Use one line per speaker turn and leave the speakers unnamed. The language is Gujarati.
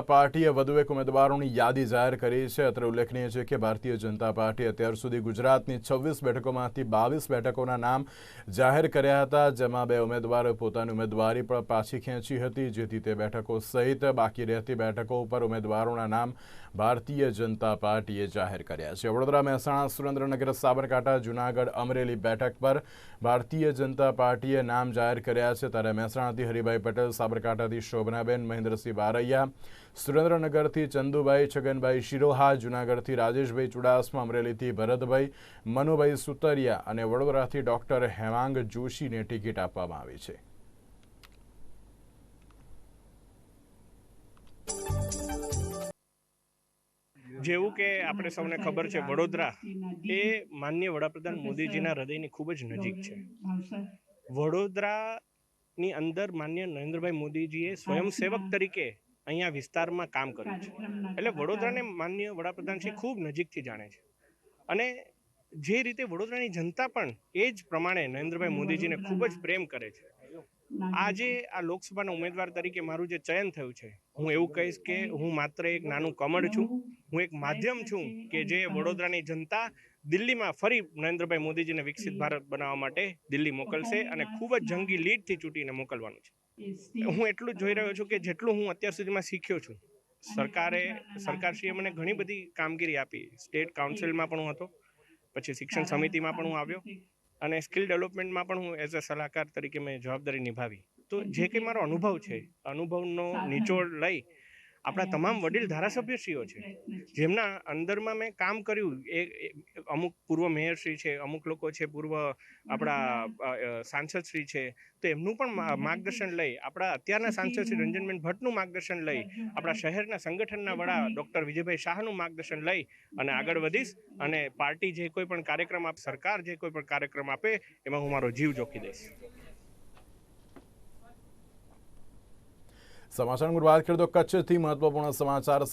પાર્ટીએ વધુ એક ઉમેદવારોની યાદી જાહેર કરી છે. અત્રે ઉલ્લેખનીય છે કે ભારતીય જનતા પાર્ટી અત્યાર સુધી ગુજરાતની છવ્વીસ બેઠકોમાંથી બાવીસ બેઠકોના નામ જાહેર કર્યા હતા, જેમાં બે ઉમેદવારોએ પોતાની ઉમેદવારી પણ પાછી ખેંચી હતી, જેથી તે બેઠકો સહિત બાકી રહેતી બેઠકો ઉપર ઉમેદવારોના નામ ભારતીય જનતા પાર્ટીએ જાહેર કર્યા છે. વડોદરા, મહેસાણા, સુરેન્દ્રનગર, સાબરકાંઠા, જૂનાગઢ, અમરેલી બેઠક પર ભારતીય જનતા પાર્ટીએ નામ જાહેર કર્યા છે. ત્યારે મહેસાણાથી હરિભાઈ પટેલ, સાબરકાંઠાથી શોભનાબેન, મહેન્દ્રસિંહ બારૈયા સુરેન્દ્રનગરથી ચંદુભાઈ, છગનભાઈ શિરોહા, જૂનાગઢથી રાજેશભાઈ ચુડાસમા, અમરેલીથી ભરતભાઈ, મનુભાઈ સુતરિયા અને વડોદરાથી ડોક્ટર હેમાંગ જોશીને ટિકિટ આપવામાં આવી છે.
જેવું કે આપણે સૌને ખબર છે, વડોદરા એ માન્ય વડાપ્રધાન મોદીજીના હૃદયની ખૂબ જ નજીક છે. વડોદરાની અંદર માન્ય નરેન્દ્રભાઈ મોદીજીએ સ્વયંસેવક તરીકે અહીંયા વિસ્તારમાં કામ કર્યું છે. એટલે વડોદરાને માનનીય વડાપ્રધાન શ્રી ખૂબ નજીકથી જાણે છે. અને જે રીતે વડોદરાની જનતા પણ એ જ પ્રમાણે નરેન્દ્રભાઈ મોદીજીને ખૂબ જ પ્રેમ કરે છે. આજે આ લોકસભાના ઉમેદવાર તરીકે મારું જે ચયન થયું છે હું એવું કહીશ કે હું માત્ર એક નાનું કમળ છું. હું એક માધ્યમ છું કે જે વડોદરાની જનતા દિલ્હીમાં ફરી નરેન્દ્રભાઈ મોદીજીને વિકસિત ભારત બનાવવા માટે દિલ્હી મોકલશે અને ખૂબ જ જંગી લીડથી ચૂંટીને મોકલવાનું છે. હું એટલું જોઈ રહ્યો છું કે જેટલું હું અત્યાર સુધીમાં શીખ્યો છું. સરકારે સરકારશ્રીએ મને ઘણી બધી કામગીરી આપી. સ્ટેટ કાઉન્સિલમાં પણ હું હતો. પછી શિક્ષણ સમિતિમાં પણ હું આવ્યો. અને સ્કિલ ડેવલપમેન્ટમાં પણ હું એઝ અ સલાહકાર તરીકે મેં જવાબદારી નિભાવી. તો જે કંઈ મારો અનુભવ છે અનુભવનો નિચોડ લઈ આપણા તમામ વડીલ ધારાસભ્યશ્રીઓ છે. જેમના અંદરમાં મેં કામ કર્યું એ અમુક પૂર્વ મેયરશ્રી છે અમુક લોકો છે પૂર્વ આપણા સાંસદશ્રી છે તો એમનું પણ માર્ગદર્શન લઈ આપણા અત્યારના સાંસદ શ્રી રંજનબેન ભટ્ટનું માર્ગદર્શન લઈ આપણા શહેરના સંગઠનના વડા ડૉક્ટર વિજયભાઈ શાહનું માર્ગદર્શન લઈ અને આગળ વધીશ અને પાર્ટી જે કોઈ પણ કાર્યક્રમ આપે સરકાર જે કોઈ પણ કાર્યક્રમ આપે એમાં હું મારો જીવ જોખી દઈશ.
સમાચારની વાત કરીએ તો કચ્છથી મહત્વપૂર્ણ સમાચાર